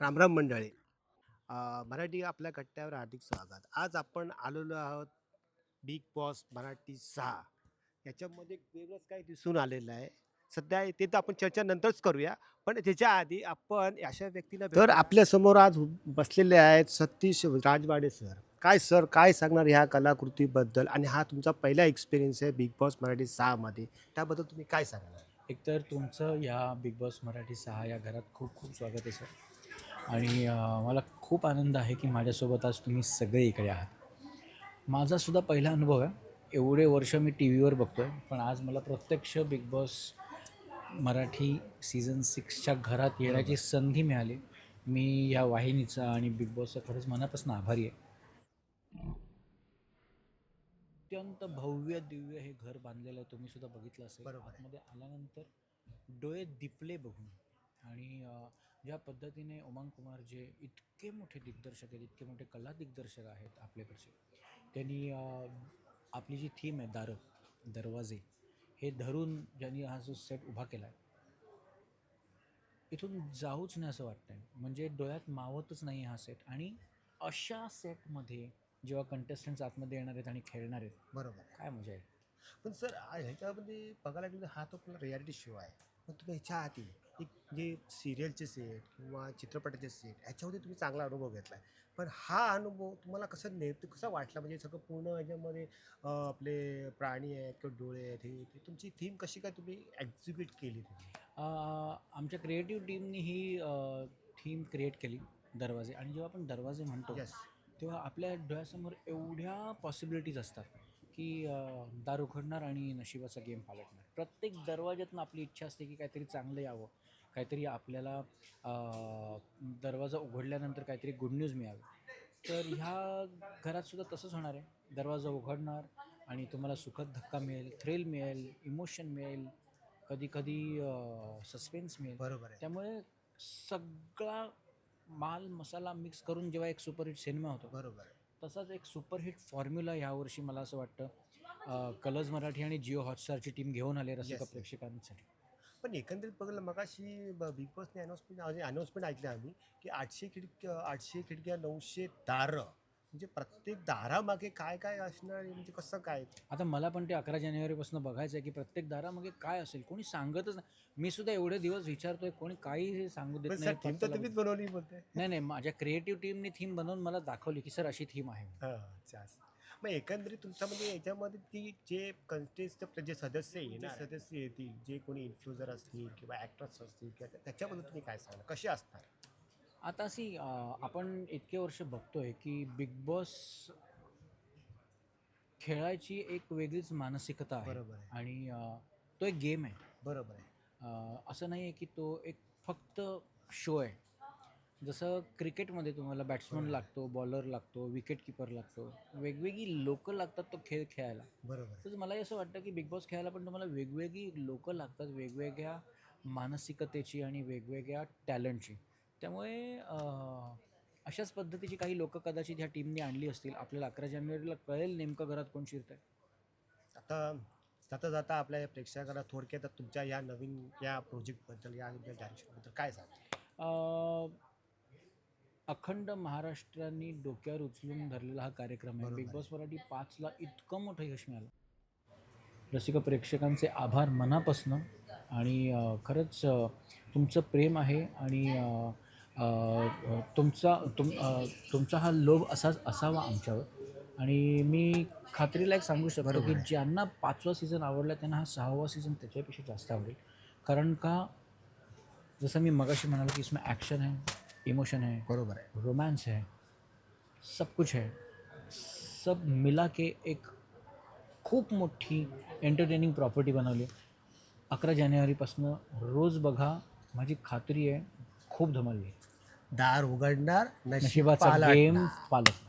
रामराम मंडळी. मराठी आपल्या कट्ट्यावर हार्दिक स्वागत. आज आपण आलेलो आहोत बिग बॉस मराठी सहा. याच्यामध्ये वेगळंच काही दिसून आलेलं आहे. सध्या ते तर आपण चर्चा नंतरच करूया. पण त्याच्या आधी आपण अशा व्यक्तीला तर आपल्यासमोर आज बसलेले आहेत सतीश राजवाडे सर. काय सर काय सांगणार ह्या कलाकृतीबद्दल? आणि हा तुमचा पहिला एक्सपिरियन्स आहे बिग बॉस मराठी सहामध्ये. त्याबद्दल तुम्ही काय सांगणार? एकतर तुमचं या बिग बॉस मराठी सहा या घरात खूप खूप स्वागत आहे सर. आणि मला खूप आनंद आहे की माझ्यासोबत आज तुम्ही सगळे इकडे आहात. माझासुद्धा पहिला अनुभव आहे. एवढे वर्ष मी टी व्हीवर बघतो आहे पण आज मला प्रत्यक्ष बिग बॉस मराठी सीझन सिक्सच्या घरात येण्याची संधी मिळाली. मी या वाहिनीचा आणि बिग बॉसचा खरंच मनापासून आभारी आहे. अत्यंत भव्य दिव्य हे घर बांधलेलं आहे तुम्ही सुद्धा बघितलं असेल. आतमध्ये आल्यानंतर डोळे दिपले बघून. आणि ज्या पद्धतीने उमंग कुमार जे इतके मोठे दिग्दर्शक आहेत इतके मोठे कला दिग्दर्शक आहेत आपल्याकडचे त्यांनी आपली जी थीम आहे दारं दरवाजे हे धरून ज्यांनी हा जो सेट उभा केला आहे इथून जाऊच नाही असं वाटतंय. म्हणजे डोळ्यात मावतच नाही हा सेट आणि अशा सेटमध्ये जेव्हा कंटेस्टंट्स आतमध्ये येणार आहेत आणि खेळणार आहेत बरोबर. काय मजा आहे. पण सर ह्याच्यामध्ये बघायला गेलं हा तो आपला रियालिटी शो आहे. पण तुम्ही ह्याच्या आधी एक जे सिरियलचे सेट किंवा चित्रपटाचे सेट ह्याच्यामध्ये तुम्ही चांगला अनुभव घेतला आहे पण हा अनुभव तुम्हाला कसं नेमकं कसा वाटला? म्हणजे सगळं पूर्ण ह्याच्यामध्ये अं, आपले प्राणी आहेत किंवा डोळे आहेत हे ते तुमची थीम कशी काय तुम्ही एक्झिक्यूट केली तुम्ही आमच्या क्रिएटिव्ह टीमनी ही थीम क्रिएट केली दरवाजे. आणि जेव्हा आपण दरवाजे म्हणतो तेव्हा आपल्या डोळ्यासमोर एवढ्या पॉसिबिलिटीज असतात. की दार उघडणार आणि नशिबाचा गेम पालटणार. प्रत्येक दरवाज्यातून आपली इच्छा असते की काहीतरी चांगलं यावं. काहीतरी आपल्याला दरवाजा उघडल्यानंतर काहीतरी गुड न्यूज मिळावी. तर ह्या घरात सुद्धा तसंच होणार आहे. दरवाजा उघडणार आणि तुम्हाला सुखद धक्का मिळेल थ्रिल मिळेल इमोशन मिळेल कधी कधी सस्पेन्स मिळेल. बरोबर आहे. त्यामुळे सगळा माल मसाला मिक्स करून जेव्हा एक सुपरहिट सिनेमा होतो बरोबर आहे. तसाच एक सुपरहिट फॉर्म्युला यावर्षी मला असं वाटतं कलर्स मराठी आणि जिओ हॉटस्टारची टीम घेऊन आले रसिका Yes. प्रेक्षकांसाठी पण एकंदरीत बघलं मग अशी बिग बॉसने अनाऊन्समेंट अनाऊन्समेंट ऐकली आम्ही की आठशे खिडक्या आठशे खिडक्या नऊशे दारं म्हणजे प्रत्येक दारामागे काय काय असणार आहे, म्हणजे कसं काय? आता मला पण ते अकरा जानेवारीपासून बघायचं आहे की प्रत्येक दारामागे काय असेल? कोणी सांगतच नाही मी सुद्धा एवढे दिवस विचारतोय कोणी काही सांगू देत नाही थीम तर तुम्हीच बनवली बोलते. नाही नाही माझ्या क्रिएटिव्ह टीमने थीम बनवून मला दाखवली की सर अशी थीम आहे. हां. मग एकंदरीत तुमच्या म्हणजे याच्यामध्ये ती जे कंटेस्ट जे सदस्य येणार सदस्य येतील जे कोणी इन्फ्लुएन्सर असतील किंवा ॲक्टर्स असतील किंवा त्या- त्याच्याबद्दल तुम्ही काय सांगणार? कसे असणार आता अं, आपण इतके वर्ष बघतोय की बिग बॉस खेळायची एक वेगळीच मानसिकता आहे. बरोबर आहे. आणि अं, तो एक गेम आहे. बरोबर आहे. अं, असं नाही आहे की तो एक फक्त शो आहे. जसं क्रिकेटमध्ये तुम्हाला बॅट्समन. लागतो बॉलर लागतो विकेट किपर लागतो वेगवेगळी लोकं लागतात तो खेळ खेळायला. बरोबर आहे. तर मलाही असं वाटतं की बिग बॉस खेळायला पण तुम्हाला वेगवेगळी लोकं लागतात वेगवेगळ्या मानसिकतेची आणि वेगवेगळ्या टॅलेंटची. त्यामुळे अशाच पद्धतीची काही लोकं कदाचित ह्या टीमने आणली असतील. आपल्याला अकरा जानेवारीला कळेल नेमकं घरात कोण शिरत आहे आता जाता जाता आपल्या या प्रेक्षकांना थोडक्यात तुमच्या या नवीन या प्रोजेक्टबद्दल या डायरेक्शनबद्दल काय सांगा अखंड महाराष्ट्राने डोक्यावर उचलून धरलेला हा कार्यक्रम आहे. बिग. बॉस मराठी पाचला इतकं मोठं यश मिळालं. रसिक प्रेक्षकांचे आभार मनापासनं. आणि खरंच तुमचं प्रेम आहे. आणि तुमचा तुम तुमचा हा लोभ असाच असावा आमच्यावर. आणि मी खात्रीला एक सांगू शकतो की आहे. ज्यांना पाचवा सीझन आवडला त्यांना हा सहावा सीझन त्याच्यापेक्षा जास्त आवडेल. कारण का? जसं मी मगाशी म्हणालो की इसमें ॲक्शन है इमोशन है बरोबर आहे. रोमांस है सब कुछ है. सब मिला के एक खूप मोठी एंटरटेनिंग प्रॉपर्टी बनवली. अकरा जानेवारीपासनं रोज बघा माझी खात्री आहे खूप धमाल आहे दार उघडणार नशीब नशिबाचा. गेम पालक